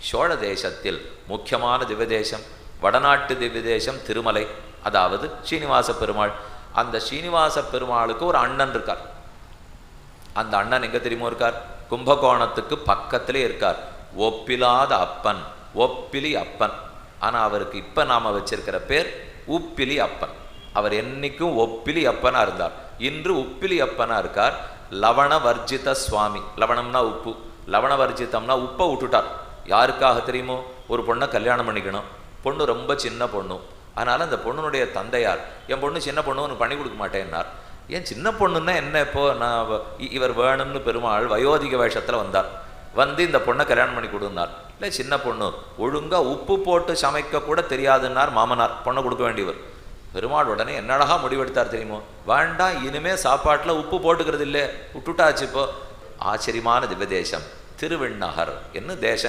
சோழ தேசத்தில் முக்கியமான திவ்யதேசம் வடநாட்டு திவ்யதேசம் திருமலை அதாவது ஸ்ரீனிவாச பெருமாள் அந்த ஸ்ரீனிவாச பெருமாளுக்கு ஒரு அண்ணன் இருக்கார். அந்த அண்ணன் எங்க தெரியுமோ இருக்கார்? கும்பகோணத்துக்கு பக்கத்திலே இருக்கார். ஒப்பிலாத அப்பன் ஒப்பிலி அப்பன். ஆனா அவருக்கு இப்ப நாம வச்சிருக்கிற பேர் உப்பிலி அப்பன். அவர் என்னைக்கும் ஒப்பிலி அப்பனா இருந்தார். இன்று உப்பிலி அப்பனா இருக்கார். லவண வர்ஜித சுவாமி. லவணம்னா உப்பு. லவண வர்ஜிதம்னா உப்பை விட்டுட்டார் யாருக்காக தெரியுமோ? ஒரு பொண்ணை கல்யாணம் பண்ணிக்கணும். பொண்ணு ரொம்ப சின்ன பொண்ணு. அதனால அந்த பொண்ணுனுடைய தந்தையார் என் பொண்ணு சின்ன பொண்ணு உனக்கு பண்ணி கொடுக்க மாட்டேன்னார் ஏன் சின்ன பொண்ணுன்னா என்ன இப்போ? நான் இவர் வேணும்னு பெருமாள் வயோதிக வேஷத்துல வந்தார். வந்து இந்த பொண்ணை கல்யாணம் பண்ணி கொடுன்னார். இல்லை சின்ன பொண்ணு. ஒழுங்கா உப்பு போட்டு சமைக்க கூட தெரியாதுன்னார் மாமனார். பொண்ணை கொடுக்க வேண்டியவர். பெருமாள் உடனே என்னடகா முடிவெடுத்தார் தெரியுமோ? வேண்டாம் இனிமே சாப்பாட்டுல உப்பு போட்டுக்கிறது இல்லை விட்டுட்டாச்சு இப்போ. ஆச்சரியமான திவ்யதேசம். திருவெண்ணகர். என்ன தேசம்?